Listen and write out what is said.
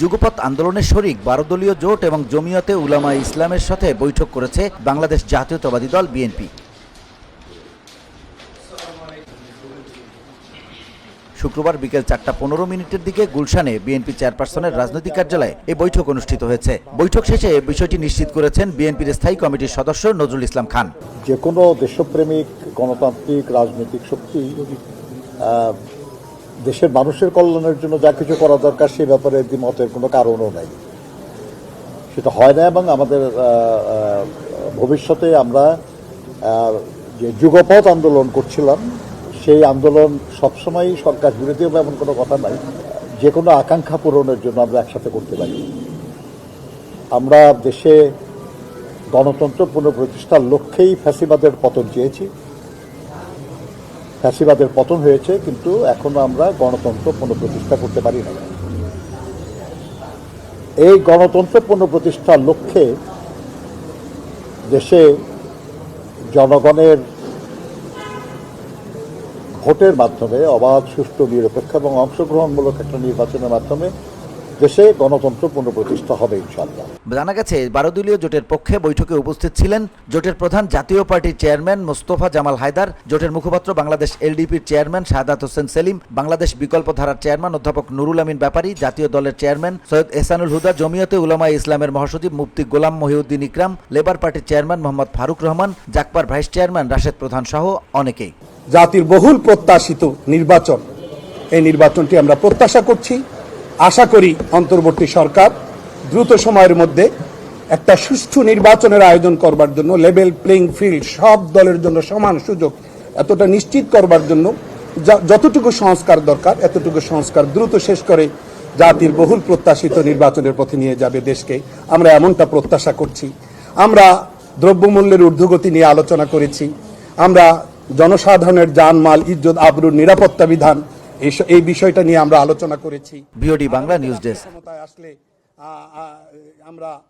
যুগপৎ আন্দোলনের শরিক বারো দলীয় জোট এবং জমিয়তে উলামা ইসলামের সাথে বৈঠক করেছে বাংলাদেশ জাতীয়তাবাদী দল বিএনপি। শুক্রবার বিকেল চারটা পনেরো মিনিটের দিকে গুলশানে বিএনপি চেয়ারপারসনের রাজনৈতিক কার্যালয়ে এই বৈঠক অনুষ্ঠিত হয়েছে। বৈঠক শেষে বিষয়টি নিশ্চিত করেছেন বিএনপির স্থায়ী কমিটির সদস্য নজরুল ইসলাম খান। যে কোনো দেশপ্রেমিক, গণতান্ত্রিক, রাজনৈতিক শক্তি দেশের মানুষের কল্যাণের জন্য যা কিছু করা দরকার সে ব্যাপারে দ্বিমতের কোনো কারণও নাই। সেটা হয় না এবং আমাদের ভবিষ্যতে আমরা যে যুগপথ আন্দোলন করছিলাম, সেই আন্দোলন সবসময় সরকার বিরোধী হবে এমন কোনো কথা নাই। যে কোনো আকাঙ্ক্ষা পূরণের জন্য আমরা একসাথে করতে পারি। আমরা দেশে গণতন্ত্র পুনঃপ্রতিষ্ঠার লক্ষ্যেই ফ্যাসিবাদের পতন চেয়েছি। ফ্যাসিবাদের পতন হয়েছে, কিন্তু এখনও আমরা গণতন্ত্র পুনঃপ্রতিষ্ঠা করতে পারি না এই গণতন্ত্র পুনঃপ্রতিষ্ঠার লক্ষ্যে দেশে জনগণের ভোটের মাধ্যমে অবাধ, সুষ্ঠু, নিরপেক্ষ এবং অংশগ্রহণমূলক একটা নির্বাচনের মাধ্যমে দেশে গণতন্ত্র পুনঃপ্রতিষ্ঠা হবে ইনশাআল্লাহ। জানা গেছে বারো দলীয় জোটের পক্ষে বৈঠকে উপস্থিত ছিলেন। জোটের প্রধান জাতীয় পার্টির চেয়ারম্যান মোস্তফা জামাল হায়দার জোটের মুখপাত্র বাংলাদেশ এলডিপির চেয়ারম্যান শাহাদাত হোসেন সেলিম বাংলাদেশ বিকল্প ধারার চেয়ারম্যান অধ্যাপক নুরুল আমিন ব্যাপারী জাতীয় দলের চেয়ারম্যান সৈয়দ এহসানুল হুদা জমিয়তে উলামা ইসলামের মহাসচিব মুফতি গোলাম মহিউদ্দিন ইকরাম লেবার পার্টির চেয়ারম্যান মোহাম্মদ ফারুক রহমান জাকপার ভাইস চেয়ারম্যান রাশেদ প্রধান সহ অনেকেই। জাতির বহুল প্রত্যাশিত নির্বাচন। এই নির্বাচনটি আমরা প্রত্যাশা করছি। আশা করি অন্তর্বর্তী সরকার দ্রুত সময়ের মধ্যে একটা সুষ্ঠু নির্বাচনের আয়োজন করবার জন্য লেভেল প্লেইং ফিল্ড সব দলের জন্য সমান সুযোগ এতটা নিশ্চিত করবার জন্য যতটুকু সংস্কার দরকার, এতটুকু সংস্কার দ্রুত শেষ করে জাতির বহুল প্রত্যাশিত নির্বাচনের পথে নিয়ে যাবে দেশকে। আমরা এমনটা প্রত্যাশা করছি। আমরা দ্রব্যমূল্যের ঊর্ধ্বগতি নিয়ে আলোচনা করেছি। আমরা জনসাধারণের জানমাল, ইজ্জত, আবরুর নিরাপত্তা বিধান এই- এই বিষয়টা নিয়ে আমরা আলোচনা করেছি। BOD Bangla news desk. আমরা